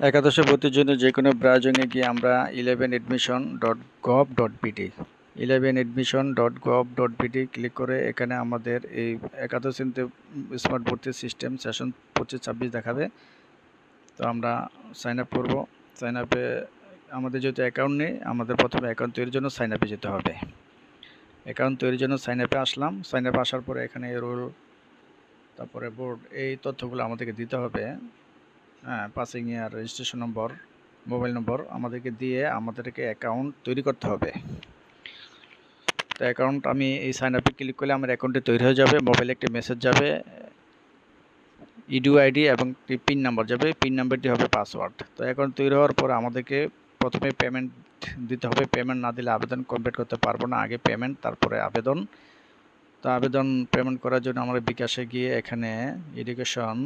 একাদশে ভর্তির জন্য যে কোনো ব্রাউজিংয়ে গিয়ে আমরা eleven admission dot gov dot BD eleven admission dot gov dot BD click করে এখানে আমাদের এই একাদশ শ্রেণীতে স্মার্ট ভর্তির সিস্টেম সেশন পঁচিশ ছাব্বিশ দেখাবে। তো আমরা সাইন আপ করব। সাইন আপে আমাদের যেহেতু অ্যাকাউন্ট নেই, আমাদের প্রথমে অ্যাকাউন্ট তৈরির জন্য সাইন আপে যেতে হবে। অ্যাকাউন্ট তৈরির জন্য সাইন আপে আসলাম। সাইন আপে আসার পরে এখানে রোল তারপরে বোর্ড এই তথ্যগুলো আমাদেরকে দিতে হবে। হ্যাঁ passing year registration number mobile number আমাদেরকে দিয়ে আমাদেরকে অ্যাকাউন্ট তৈরি করতে হবে। তো অ্যাকাউন্ট আমি এই সাইন আপে ক্লিক করলে আমার অ্যাকাউন্টে তৈরি হয়ে যাবে মোবাইলে একটি মেসেজ যাবে ইডিউ আইডি এবং পিন নাম্বার যাবে পিন নাম্বারটি হবে পাসওয়ার্ড তো অ্যাকাউন্ট তৈরি হওয়ার পর আমাদেরকে প্রথমে পেমেন্ট দিতে হবে পেমেন্ট না দিলে আবেদন কমপ্লিট করতে পারব না, আগে পেমেন্ট তারপরে আবেদন। তো আবেদন পেমেন্ট করার জন্য আমরা বিকাশে গিয়ে এখানে এডুকেশন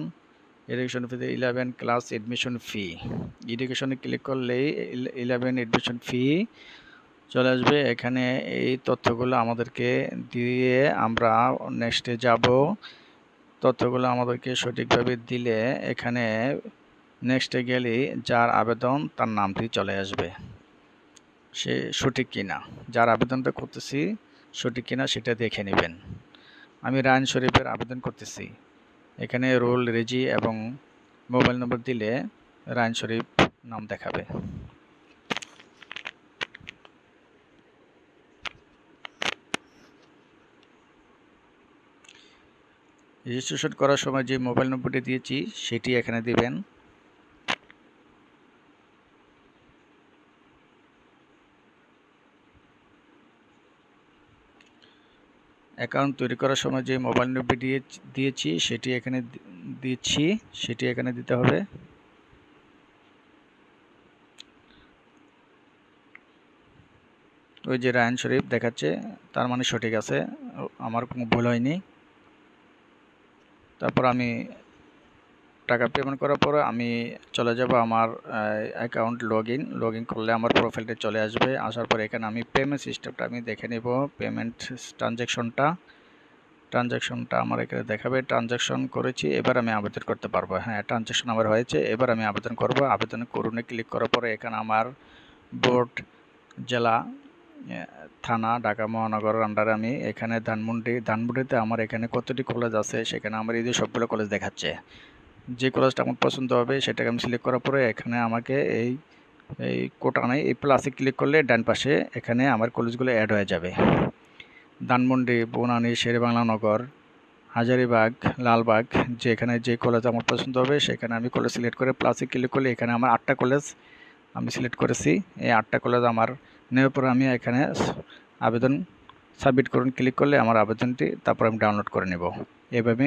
এডুকেশন ফিতে ইলেভেন ক্লাস এডমিশন ফি এডুকেশনে ক্লিক করলেই ইলেভেন এডমিশন ফি চলে আসবে। এখানে এই তথ্যগুলো আমাদেরকে দিয়ে আমরা নেক্সটে যাব। তথ্যগুলো আমাদেরকে সঠিকভাবে দিলে এখানে নেক্সটে গেলে যার আবেদন তার নামটি চলে আসবে। সে সঠিক কিনা? যার আবেদনটা করতেছি, সঠিক কিনা সেটা দেখে নেবেন। আমি রায়ন শরীফের আবেদন করতেছি। এখানে রোল রেজি এবং মোবাইল নম্বর দিলে রায়ন শরীফ নাম দেখাবে। রেজিস্ট্রেশন করার সময় যে মোবাইল নম্বরটি দিয়েছি, সেটি এখানে দিবেন। অ্যাকাউন্ট তৈরি করার সময় যে মোবাইল নম্বর দিয়ে দিয়েছি, সেটি এখানে দিচ্ছি, সেটি এখানে দিতে হবে। ওই যে রায়ন শরীফ দেখাচ্ছে, তার মানে সঠিক আছে আমার কোনো ভুল হয়নি। তারপর আমি টাকা পেমেন্ট করার পর আমি চলে যাব আমার account log in log in করলে আমার প্রোফাইলটা চলে আসবে। আসার পর এখানে আমি পেমেন্ট সিস্টেমটা আমি দেখে নেব পেমেন্ট ট্রানজ্যাকশনটা ট্রানজ্যাকশনটা আমার এখানে দেখাবে ট্রানজ্যাকশন করেছি, এবার আমি আবেদন করতে পারব। হ্যাঁ ট্রানজ্যাকশন আমার হয়েছে, এবার আমি আবেদন করব। আবেদন করুনে ক্লিক করার পরে এখানে আমার বোর্ড জেলা থানা, ঢাকা মহানগরের আন্ডারে আমি এখানে ধানমন্ডি, ধানমন্ডিতে আমার এখানে কতটি কলেজ আছে, সেখানে আমার এই যে সবগুলো কলেজ দেখাচ্ছে। যে কলেজটা আমার পছন্দ হবে সেটাকে আমি সিলেক্ট করার পরে এখানে আমাকে এই এই কোটানে এই প্লাসে ক্লিক করলে ডান পাশে এখানে আমার কলেজগুলো অ্যাড হয়ে যাবে। ধানমন্ডি, বনানী, শেরেবাংলা নগর, হাজারিবাগ, লালবাগ, যেখানে যে কলেজ আমার পছন্দ হবে সেখানে আমি কলেজ সিলেক্ট করে প্লাসে ক্লিক করলে এখানে আমার আটটা কলেজ আমি সিলেক্ট করেছি। এই আটটা কলেজ আমার নেওয়ার পর আমি এখানে আবেদন সাবমিট করুন ক্লিক করলে আমার আবেদনটি তারপর আমি ডাউনলোড করে নেব। এভাবে